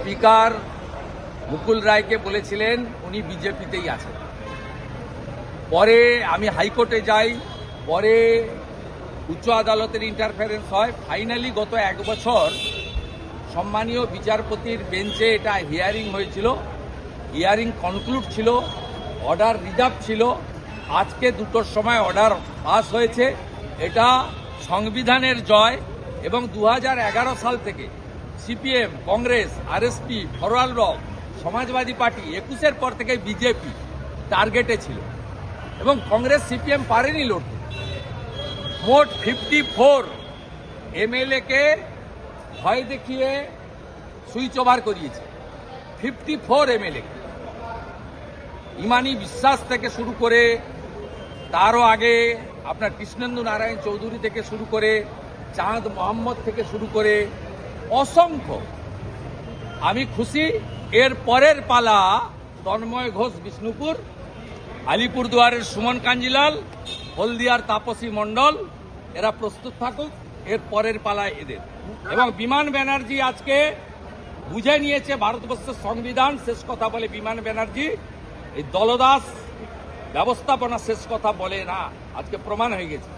Speaker মুকুল রায়কে বলেছিলেন উনি বিজেপিতেই আছেন। পরে আমি হাইকোর্টে যাই, পরে উচ্চ আদালতের ইন্টারফারেন্স হয়। ফাইনালি গত এক বছর সম্মানীয় বিচারপতির বেঞ্চে এটা হিয়ারিং হয়েছিল। হিয়ারিং কনক্লুড ছিল অর্ডার রিজার্ভ ছিল। আজকে দুটোর সময় অর্ডার পাস হয়েছে। এটা সংবিধানের জয় এবং দু হাজার এগারো সাল থেকে CPM, Congress, RSP forward bloc Samajwadi Party একুশের পর থেকে বিজেপি টার্গেটে ছিল এবং কংগ্রেস সিপিএম পারেনি লড়তে। মোট ফিফটি ফোর এমএলএকে ভয় দেখিয়ে সুইচ ওভার করিয়েছে। Fifty four MLA. ইমানি বিশ্বাস থেকে শুরু করে, তারও আগে আপনার কৃষ্ণেন্দু নারায়ণ চৌধুরী থেকে শুরু করে, চাঁদ মোহাম্মদ থেকে শুরু করে অসংখ্য। আমি খুশি, এর পরের পালা তন্ময় ঘোষ বিষ্ণুপুর, আলিপুরদুয়ারের সুমন কাঞ্জিলাল, হলদিয়ার তাপসী মণ্ডল, এরা প্রস্তুত থাকুক, এর পরের পালায় এদের। এবং বিমান ব্যানার্জি আজকে বুঝে নিয়েছে ভারতবর্ষের সংবিধান, শেষ কথা বলে বিমান ব্যানার্জি। এই দলদাস ব্যবস্থাপনা শেষ কথা বলে না, আজকে প্রমাণ হয়ে গেছে।